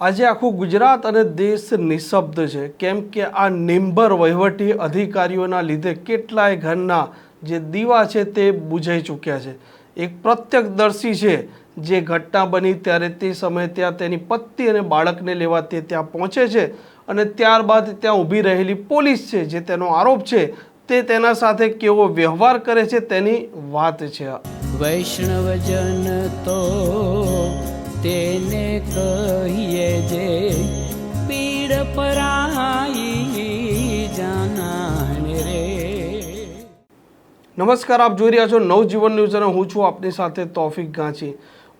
આજે આખું ગુજરાત અને દેશ નિશબ્દ છે. કેમ કે આ નિંબર વહીવટી અધિકારીઓના લીધે કેટલાય ઘરના જે દીવા છે તે બુઝાઈ ચૂક્યા છે. એક પ્રત્યક્ષદર્શી છે જે ઘટના બની ત્યારે તે સમયે ત્યાં તેની પત્ની અને બાળકને લેવા તે ત્યાં પહોંચે છે અને ત્યારબાદ ત્યાં ઊભી રહેલી પોલીસ છે જે તેનો આરોપ છે તે તેના સાથે કેવો વ્યવહાર કરે છે તેની વાત છે. વૈષ્ણવજન તો તેને કહીએ જે નમસ્કાર, આપ જોઈ રહ્યા છો નવજીવન ન્યૂઝ અને હું છું આપની સાથે તોફિક ગાંચી.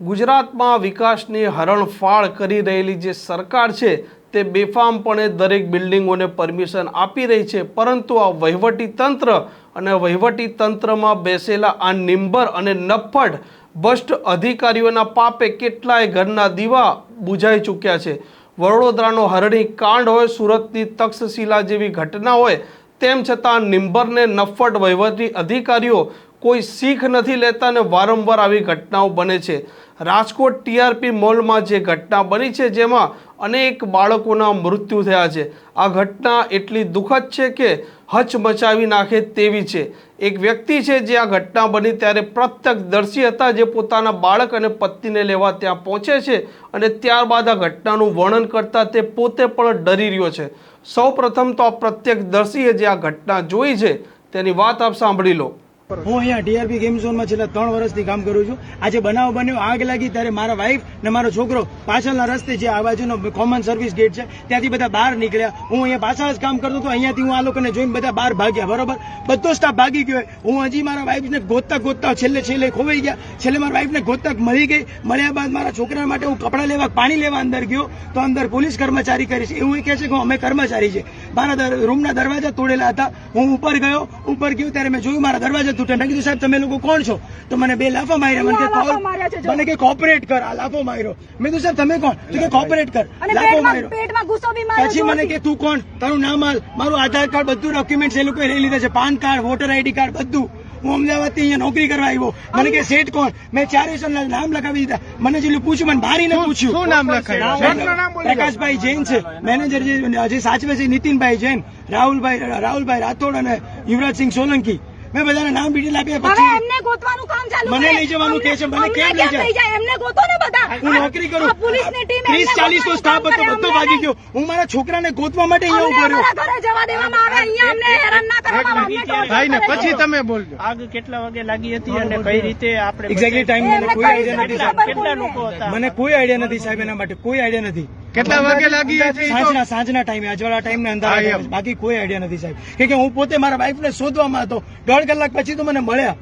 ગુજરાતમાં વિકાસની હરણફાળ કરી રહેલી જે સરકાર છે, તે બેફામપણે દરેક બિલ્ડિંગોને પરમિશન આપી રહી છે, પરંતુ આ વહીવટી તંત્ર અને વહીવટી તંત્રમાં બેસેલા આ નિંબર અને નફ્ફટ ભ્રષ્ટ અધિકારીઓના પાપે કેટલાય ઘરના દીવા બુઝાઈ ચૂક્યા છે. વડોદરાનો હરણી કાંડ હોય, સુરતની તક્ષશિલા જેવી ઘટના હોય તેમ છતાં નિંબરને નફ્ફટ વહીવટી અધિકારીઓ કોઈ શીખ નથી લેતા અને વારંવાર આવી ઘટનાઓ બને છે. રાજકોટ ટીઆરપી મોલમાં જે ઘટના બની છે, જેમાં અનેક બાળકોના મૃત્યુ થયા છે. આ ઘટના એટલી દુઃખદ છે કે હચમચાવી નાખે તેવી છે. એક વ્યક્તિ છે, જે આ ઘટના બની ત્યારે પ્રત્યક્ષદર્શી હતા, જે પોતાના બાળક અને પત્નીને લેવા ત્યાં પહોંચે છે અને ત્યારબાદ આ ઘટનાનું વર્ણન કરતા તે પોતે પણ ડરી રહ્યો છે. સૌ પ્રથમ તો આ પ્રત્યક્ષદર્શીએ જે આ ઘટના જોઈ છે, તેની વાત આપ સાંભળી લો. હું અહીંયા ટીઆરપી ગેમ ઝોનમાં છેલ્લા ત્રણ વર્ષથી કામ કરું છું. આજે બનાવ બન્યો, આગ લાગી ત્યારે મારા વાઈફ ને મારો છોકરો પાછળના રસ્તે જે આ બાજુનો કોમન સર્વિસ ગેટ છે, ત્યાંથી બધા બહાર નીકળ્યા. હું અહીંયા પાછળ જ કામ કરતો હતો, અહીંયાથી હું આ લોકોને જોઈને બધા બહાર ભાગ્યા, બરોબર? બધો સ્ટાફ ભાગી ગયો હું હજી મારા વાઈફને ગોતતા ગોતતા છેલ્લે છેલ્લે ખોવાઈ ગયા. છેલ્લે મારા વાઈફને ગોતતા મળી ગઈ. મળ્યા બાદ મારા છોકરા માટે હું કપડાં લેવા, પાણી લેવા અંદર ગયો. તો અંદર પોલીસ કર્મચારી કરી છે. એવું કહે છે કે અમે કર્મચારી છે મારા રૂમના દરવાજા તોડેલા હતા. હું ઉપર ગયો. ઉપર ગયો ત્યારે મેં જોયું મારા દરવાજા તૂટ્યા મેં કીધું સાહેબ તમે લોકો કોણ છો? તો મને બે લાફો માર્યા મને કે મને કે કોપરેટ કર આ લાફો માર્યો. મેં કીધું સાહેબ તમે કોણ? તો કે કોપરેટ કર લાફો માર્યો. પેટમાં ગુસ્સો બી માર્યો પછી મને કે તું કોણ? તારું નામ હાલ મારું આધાર કાર્ડ બધું ડોક્યુમેન્ટ એ લોકોએ લઈ લીધા છે. PAN card voter ID card બધું. હું અમદાવાદથી અહીંયા નોકરી કરવા આવ્યો. મને કે શેઠ કોણ? મેં ચારે જણના નામ લખાવી દીધા. મને જેટલું પૂછ્યું મને ભારીને પૂછ્યું. શું નામ લખાયું? પ્રકાશભાઈ જૈન છે. મેનેજર જે જે સાચવે છે નીતિનભાઈ જૈન રાહુલભાઈ રાહુલભાઈ રાઠોડ અને યુવરાજસિંહ સોલંકી. મેં બધાને નામ ડિટેલ આપ્યા પછી એમને ગોતવાનું કામ ચાલુ મને લઈ જવાનું કે છે, મને કેમ લઈ જાય? એમને ગોતો ને બધા. હું નોકરી કરું. પોલીસની ટીમ ત્રીસ એમને ચાલીસ નો સ્ટાફ હતો બધો ભાગી ગયો. હું મારા છોકરાને ગોતવા માટે અહીંયા ઊભો રહ્યો. ઘરે જવા દેવામાં આવે. અહીંયા અમને હેરાન ના કરવામાં. ભાઈ ને પછી તમે બોલજો. આગ કેટલા વાગે લાગી હતી અને કઈ રીતે આપણે એક્ઝેક્ટલી ટાઈમ મને કોઈ આઈડિયા નથી સાહેબ. કેટલા લોકો હતા? મને કોઈ આઈડિયા નથી સાહેબ એના માટે કોઈ આઈડિયા નથી. કેટલા વાગે લાગી સાંજના સાંજના ટાઈમે અજવાળા ટાઈમ. ને અંધારા બાકી કોઈ આઈડિયા નથી સાહેબ. કે હું પોતે મારા વાઈફ ને શોધવામાં હતો. દોઢ કલાક પછી તો મને મળ્યા.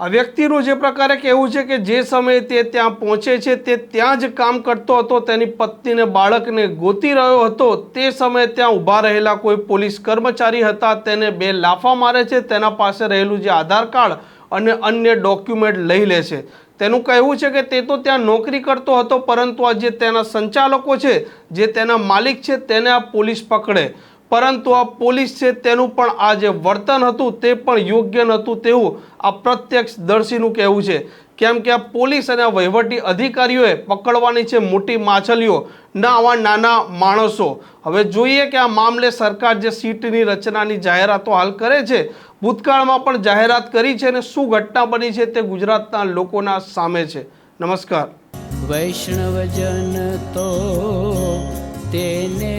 આ વ્યક્તિનું જે પ્રકારે કહેવું છે કે જે સમયે તે ત્યાં પહોંચે છે તે ત્યાં જ કામ કરતો હતો તેની પત્નીને બાળકને ગોતી રહ્યો હતો તે સમયે ત્યાં ઊભા રહેલા કોઈ પોલીસ કર્મચારી હતા તેને બે લાફા મારે છે તેના પાસે રહેલું જે આધાર કાર્ડ અને અન્ય ડોક્યુમેન્ટ લઈ લે છે. તેનું કહેવું છે કે તે તો ત્યાં નોકરી કરતો હતો, પરંતુ આ જે તેના સંચાલકો છે, જે તેના માલિક છે, તેને આ પોલીસ પકડે. પરંતુ આ પોલીસ છે તેનું પણ આ જે વર્તન હતું તે પણ યોગ્ય નહોતું તેવું આ પ્રત્યક્ષદર્શીનું કહેવું છે. કેમ કે આ પોલીસ અને આ વહીવટી અધિકારીઓએ પકડવાની છે મોટી માછલીઓ, ના આવા નાના માણસો. હવે જોઈએ કે આ મામલે સરકાર જે સીટની રચનાની જાહેરાતો હાલ કરે છે, ભૂતકાળમાં પણ જાહેરાત કરી છે અને શું ઘટના બની છે તે ગુજરાતના લોકોના સામે છે. નમસ્કાર. વૈષ્ણવજન તો તેને